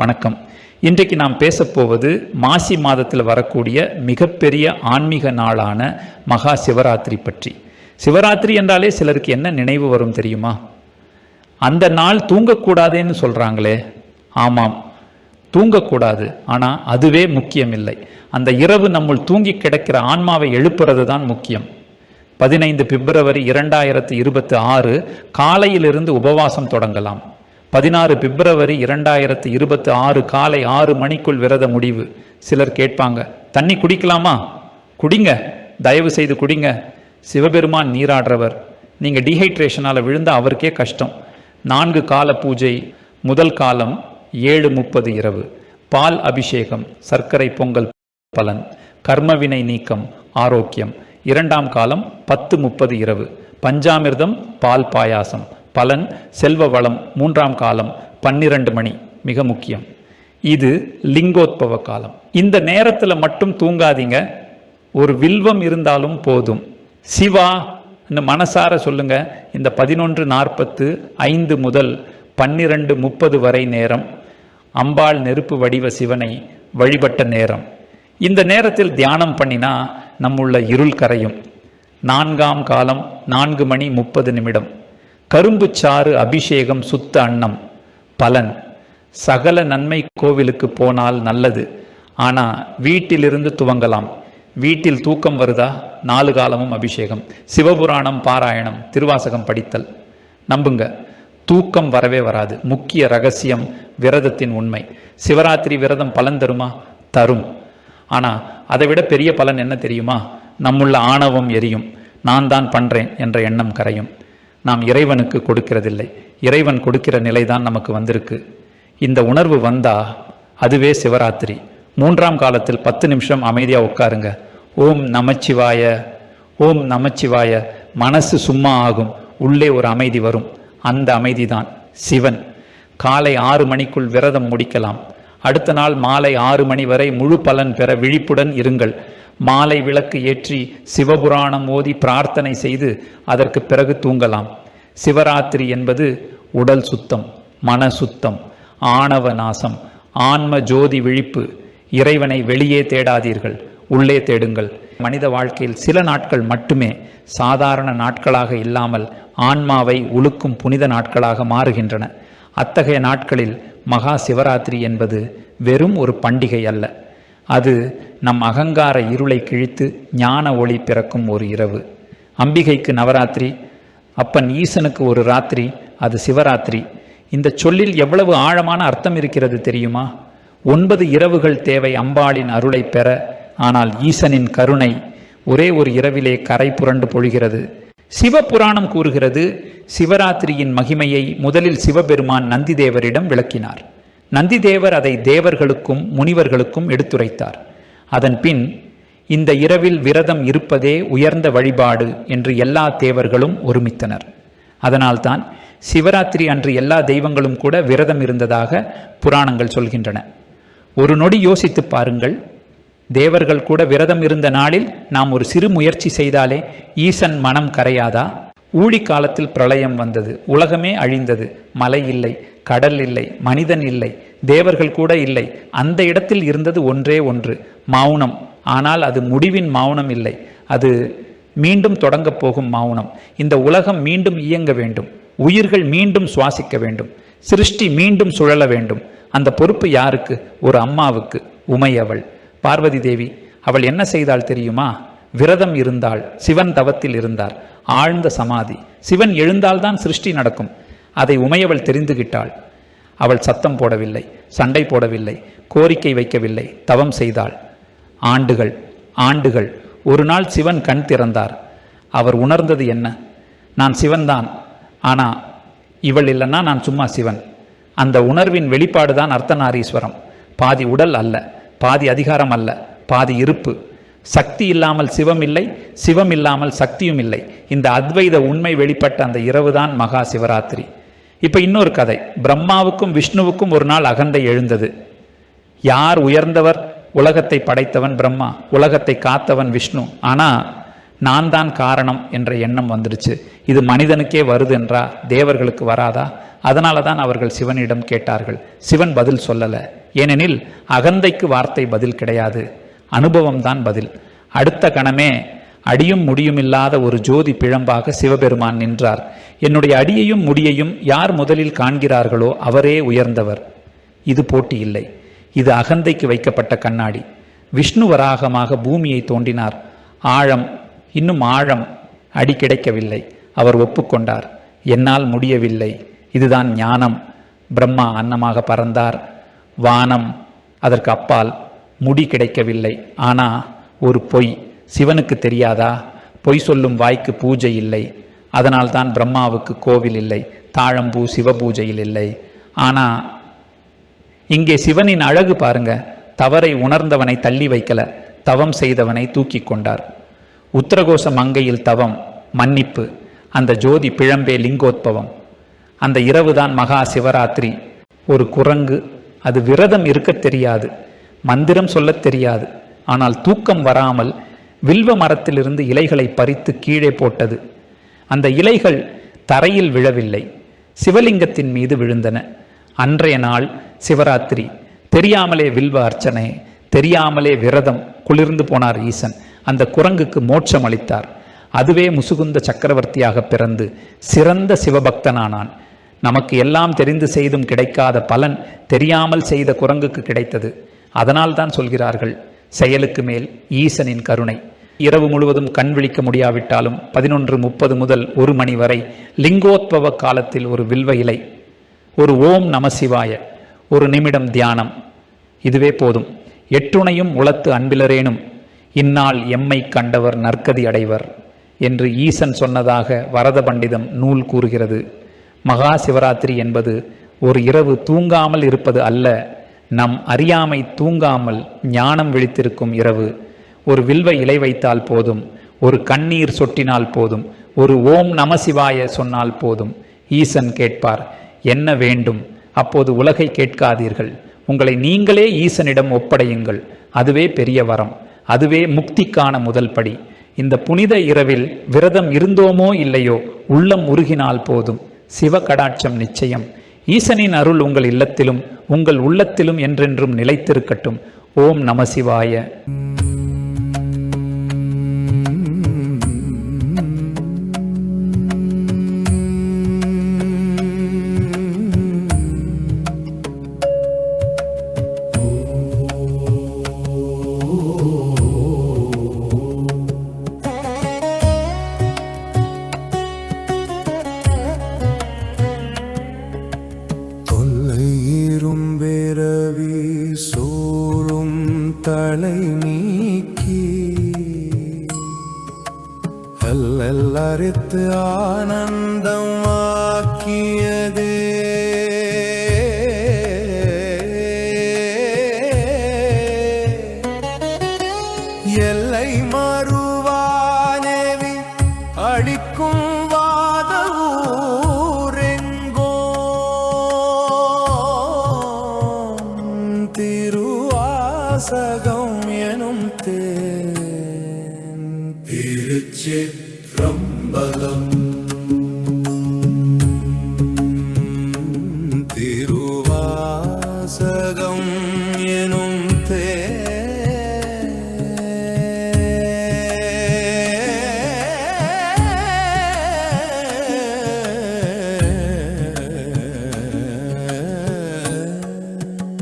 வணக்கம். இன்றைக்கு நாம் பேசப்போவது மாசி மாதத்தில் வரக்கூடிய மிகப்பெரிய ஆன்மீக நாளான மகா சிவராத்திரி பற்றி. சிவராத்திரி என்றாலே சிலருக்கு என்ன நினைவு வரும் தெரியுமா? அந்த நாள் தூங்கக்கூடாதேன்னு சொல்கிறாங்களே ஆமாம் தூங்கக்கூடாது. ஆனால் அதுவே முக்கியமில்லை. அந்த இரவு நம்முள் தூங்கி கிடக்கிற ஆன்மாவை எழுப்புறது தான் முக்கியம். பதினைந்து பிப்ரவரி இரண்டாயிரத்தி இருபத்தி ஆறு காலையிலிருந்து உபவாசம் தொடங்கலாம். பதினாறு பிப்ரவரி இரண்டாயிரத்தி இருபத்தி ஆறு காலை ஆறு மணிக்குள் விரத முடிவு. சிலர் கேட்பாங்க தண்ணி குடிக்கலாமா? குடிங்க தயவு செய்து குடிங்க. சிவபெருமான் நீராடுறவர். நீங்கள் டீஹைட்ரேஷனால் விழுந்த அவருக்கே கஷ்டம். நான்கு கால பூஜை முதல் காலம் ஏழு முப்பது இரவு. பால் அபிஷேகம் சர்க்கரை பொங்கல் பலன். கர்மவினை நீக்கம் ஆரோக்கியம். இரண்டாம் காலம் பத்து முப்பது இரவு. பஞ்சாமிர்தம் பால் பாயாசம். பலன் செல்வ வளம் மூன்றாம் காலம் பன்னிரண்டு மணி மிக முக்கியம். இது லிங்கோத்பவ காலம். இந்த நேரத்தில் மட்டும் தூங்காதீங்க. ஒரு வில்வம் இருந்தாலும் போதும். சிவா மனசார சொல்லுங்க. இந்த பதினொன்று நாற்பத்து ஐந்து முதல் பன்னிரண்டு முப்பது வரை நேரம். அம்பாள் நெருப்பு வடிவ சிவனை வழிபட்ட நேரம். இந்த நேரத்தில் தியானம் பண்ணினா நம்முள்ள இருள் கரையும். நான்காம் காலம் நான்கு மணி முப்பது நிமிடம். கரும்பு சாறு அபிஷேகம் சுத்த அன்னம் பலன். சகல நன்மை கோவிலுக்கு போனால் நல்லது. ஆனால் வீட்டிலிருந்து துவங்கலாம். வீட்டில் தூக்கம் வருதா? நாலு காலமும் அபிஷேகம். சிவபுராணம் பாராயணம் திருவாசகம் படித்தல். நம்புங்க தூக்கம் வரவே வராது. முக்கிய ரகசியம் விரதத்தின் உண்மை. சிவராத்திரி விரதம் பலன் தருமா? தரும். ஆனால் அதை விட பெரிய பலன் என்ன தெரியுமா? நம்முள்ள ஆணவம் எரியும். நான் தான் பண்ணுறேன் என்ற எண்ணம் கரையும். நாம் இறைவனுக்கு கொடுக்கிறதில்லை. இறைவன் கொடுக்கிற நிலை தான் நமக்கு வந்திருக்கு. இந்த உணர்வு வந்தா அதுவே சிவராத்திரி. மூன்றாம் காலத்தில் பத்து நிமிஷம் அமைதியாக உட்காருங்க. ஓம் நமச்சிவாய ஓம் நமச்சிவாய. மனசு சும்மா ஆகும். உள்ளே ஒரு அமைதி வரும். அந்த அமைதி தான் சிவன். காலை ஆறு மணிக்குள் விரதம் முடிக்கலாம். அடுத்த நாள் மாலை ஆறு மணி வரை முழு பலன் பெற விழிப்புடன் இருங்கள். மாலை விளக்கு ஏற்றி சிவபுராணம் ஓதி பிரார்த்தனை செய்து அதற்கு பிறகு தூங்கலாம். சிவராத்திரி என்பது உடல் சுத்தம் மன சுத்தம் ஆணவ நாசம் ஆன்ம ஜோதி விழிப்பு. இறைவனை வெளியே தேடாதீர்கள் உள்ளே தேடுங்கள். மனித வாழ்க்கையில் சில நாட்கள் மட்டுமே சாதாரண நாட்களாக இல்லாமல் ஆன்மாவை உழுக்கும் புனித நாட்களாக மாறுகின்றன. அத்தகைய நாட்களில் மகா சிவராத்திரி என்பது வெறும் ஒரு பண்டிகை அல்ல. அது நம் அகங்கார இருளை கிழித்து ஞான ஒளி பிறக்கும் ஒரு இரவு. அம்பிகைக்கு நவராத்திரி அப்பன் ஈசனுக்கு ஒரு ராத்திரி அது சிவராத்திரி. இந்த சொல்லில் எவ்வளவு ஆழமான அர்த்தம் இருக்கிறது தெரியுமா? ஒன்பது இரவுகள் தேவை அம்பாளின் அருளை பெற ஆனால் ஈசனின் கருணை ஒரே ஒரு இரவிலே கரை புரண்டு பொழிகிறது. சிவபுராணம் கூறுகிறது சிவராத்திரியின் மகிமையை முதலில் சிவபெருமான் நந்திதேவரிடம் விளக்கினார். நந்திதேவர் அதை தேவர்களுக்கும் முனிவர்களுக்கும் எடுத்துரைத்தார். அதன் பின் இந்த இரவில் விரதம் இருப்பதே உயர்ந்த வழிபாடு என்று எல்லா தேவர்களும் ஒருமித்தனர். அதனால்தான் சிவராத்திரி அன்று எல்லா தெய்வங்களும் கூட விரதம் இருந்ததாக புராணங்கள் சொல்கின்றன. ஒரு நொடி யோசித்து பாருங்கள். தேவர்கள் கூட விரதம் இருந்த நாளில் நாம் ஒரு சிறு முயற்சி செய்தாலே ஈசன் மனம் கரையாதா? ஊழி காலத்தில் பிரளயம் வந்தது. உலகமே அழிந்தது. மலை இல்லை கடல் இல்லை மனிதன் இல்லை தேவர்கள் கூட இல்லை. அந்த இடத்தில் இருந்தது ஒன்றே ஒன்று மௌனம். ஆனால் அது முடிவின் மௌனம் இல்லை. அது மீண்டும் தொடங்கப் போகும் மௌனம். இந்த உலகம் மீண்டும் இயங்க வேண்டும். உயிர்கள் மீண்டும் சுவாசிக்க வேண்டும். சிருஷ்டி மீண்டும் சுழல வேண்டும். அந்த பொறுப்பு யாருக்கு? ஒரு அம்மாவுக்கு. உமை அவள். பார்வதி தேவி அவள் என்ன செய்தாள் தெரியுமா? விரதம் இருந்தாள் சிவன் தவத்தில் இருந்தார் ஆழ்ந்த சமாதி. சிவன் எழுந்தால்தான் சிருஷ்டி நடக்கும். அதை உமையவள் தெரிந்துகிட்டாள். அவள் சத்தம் போடவில்லை சண்டை போடவில்லை கோரிக்கை வைக்கவில்லை தவம் செய்தாள். ஆண்டுகள் ஆண்டுகள் ஒரு நாள் சிவன் கண் திறந்தார். அவர் உணர்ந்தது என்ன? நான் சிவன்தான் ஆனால் இவள் இல்லைன்னா நான் சும்மா சிவன். அந்த உணர்வின் வெளிப்பாடு தான் அர்த்தநாரீஸ்வரம். பாதி உடல் அல்ல பாதி அதிகாரம் அல்ல பாதி இருப்பு. சக்தி இல்லாமல் சிவம் இல்லை சிவம் இல்லாமல் சக்தியும் இல்லை. இந்த அத்வைத உண்மை வெளிப்பட்ட அந்த இரவு தான் மகா சிவராத்திரி. இப்போ இன்னொரு கதை. பிரம்மாவுக்கும் விஷ்ணுவுக்கும் ஒரு நாள் அகந்தை எழுந்தது. யார் உயர்ந்தவர்? உலகத்தை படைத்தவன் பிரம்மா உலகத்தை காத்தவன் விஷ்ணு. ஆனால் நான் தான் காரணம் என்ற எண்ணம் வந்துடுச்சு. இது மனிதனுக்கே வருது என்றா தேவர்களுக்கு வராதா? அதனால தான் அவர்கள் சிவனிடம் கேட்டார்கள். சிவன் பதில் சொல்லலை. ஏனெனில் அகந்தைக்கு வார்த்தை பதில் கிடையாது. அனுபவம் தான் பதில். அடுத்த கணமே அடியும் முடியுமில்லாத ஒரு ஜோதி பிழம்பாக சிவபெருமான் நின்றார். என்னுடைய அடியையும் முடியையும் யார் முதலில் காண்கிறார்களோ அவரே உயர்ந்தவர். இது போட்டி இல்லை. இது அகந்தைக்கு வைக்கப்பட்ட கண்ணாடி. விஷ்ணு வராகமாக பூமியை தோண்டினார். ஆழம் இன்னும் ஆழம் அடி கிடைக்கவில்லை. அவர் ஒப்புக்கொண்டார். என்னால் முடியவில்லை. இதுதான் ஞானம். பிரம்மா அன்னமாக பறந்தார். வானம் அதற்கு அப்பால் முடி கிடைக்கவில்லை. ஆனா ஒரு பொய். சிவனுக்கு தெரியாதா? பொய் சொல்லும் வாய்க்கு பூஜை இல்லை. அதனால்தான் பிரம்மாவுக்கு கோவில் இல்லை. தாழம்பூ சிவபூஜையில் இல்லை. ஆனா இங்கே சிவனின் அழகு பாருங்க. தவறை உணர்ந்தவனை தள்ளி வைக்கல. தவம் செய்தவனை தூக்கி கொண்டார். உத்தரகோஷ மங்கையில் தவம் மன்னிப்பு. அந்த ஜோதி பிழம்பே லிங்கோத்பவம். அந்த இரவுதான் மகா சிவராத்திரி. ஒரு குரங்கு. அது விரதம் இருக்க தெரியாது. மந்திரம் சொல்லத் தெரியாது. ஆனால் தூக்கம் வராமல் வில்வ மரத்திலிருந்து இலைகளை பறித்து கீழே போட்டது. அந்த இலைகள் தரையில் விழவில்லை. சிவலிங்கத்தின் மீது விழுந்தன. அன்றைய நாள் சிவராத்திரி. தெரியாமலே வில்வ அர்ச்சனை தெரியாமலே விரதம் குளிர்ந்து போனார் ஈசன். அந்த குரங்குக்கு மோட்சம் அளித்தார். அதுவே முசுகுந்த சக்கரவர்த்தியாக பிறந்து சிறந்த சிவபக்தனானான். நமக்கு எல்லாம் தெரிந்து செய்தும் கிடைக்காத பலன் தெரியாமல் செய்த குரங்குக்கு கிடைத்தது. அதனால் தான் சொல்கிறார்கள் செயலுக்கு மேல் ஈசனின் கருணை. இரவு முழுவதும் கண் விழிக்க முடியாவிட்டாலும் பதினொன்று முப்பது முதல் ஒரு மணி வரை லிங்கோத்பவ காலத்தில் ஒரு வில்வ இலை ஒரு ஓம் நமசிவாய ஒரு நிமிடம் தியானம். இதுவே போதும். எட்டுணையும் உளத்து அன்பிலரேனும் இந்நாள் எம்மை கண்டவர் நற்கதி அடைவர் என்று ஈசன் சொன்னதாக வரத பண்டிதம் நூல் கூறுகிறது. மகா சிவராத்திரி என்பது ஒரு இரவு தூங்காமல் இருப்பது அல்ல நம் அறியாமை தூங்காமல் ஞானம் விழித்திருக்கும் இரவு. ஒரு வில்வ இலை வைத்தால் போதும் ஒரு கண்ணீர் சொட்டினால் போதும் ஒரு ஓம் நமசிவாய சொன்னால் போதும். ஈசன் கேட்பார் என்ன வேண்டும்? அப்போது உலகை கேட்காதீர்கள். உங்களை நீங்களே ஈசனிடம் ஒப்படையுங்கள். அதுவே பெரிய வரம். அதுவே முக்திக்கான முதல் படி. இந்த புனித இரவில் விரதம் இருந்தோமோ இல்லையோ உள்ளம் உருகினால் போதும். சிவ கடாட்சம் நிச்சயம். ஈசனின் அருள் உங்கள் இல்லத்திலும் உங்கள் உள்ளத்திலும் என்றென்றும் நிலைத்திருக்கட்டும். ஓம் நமசிவாய சிவாய. அறுத்து ஆனந்தம் ஆக்கியது. எல்லை மறுவானேவி அடிக்கும் வாத ஊரெங்கோ. திருவாசகம் எனும் தே திருச்சி திருவாசகம்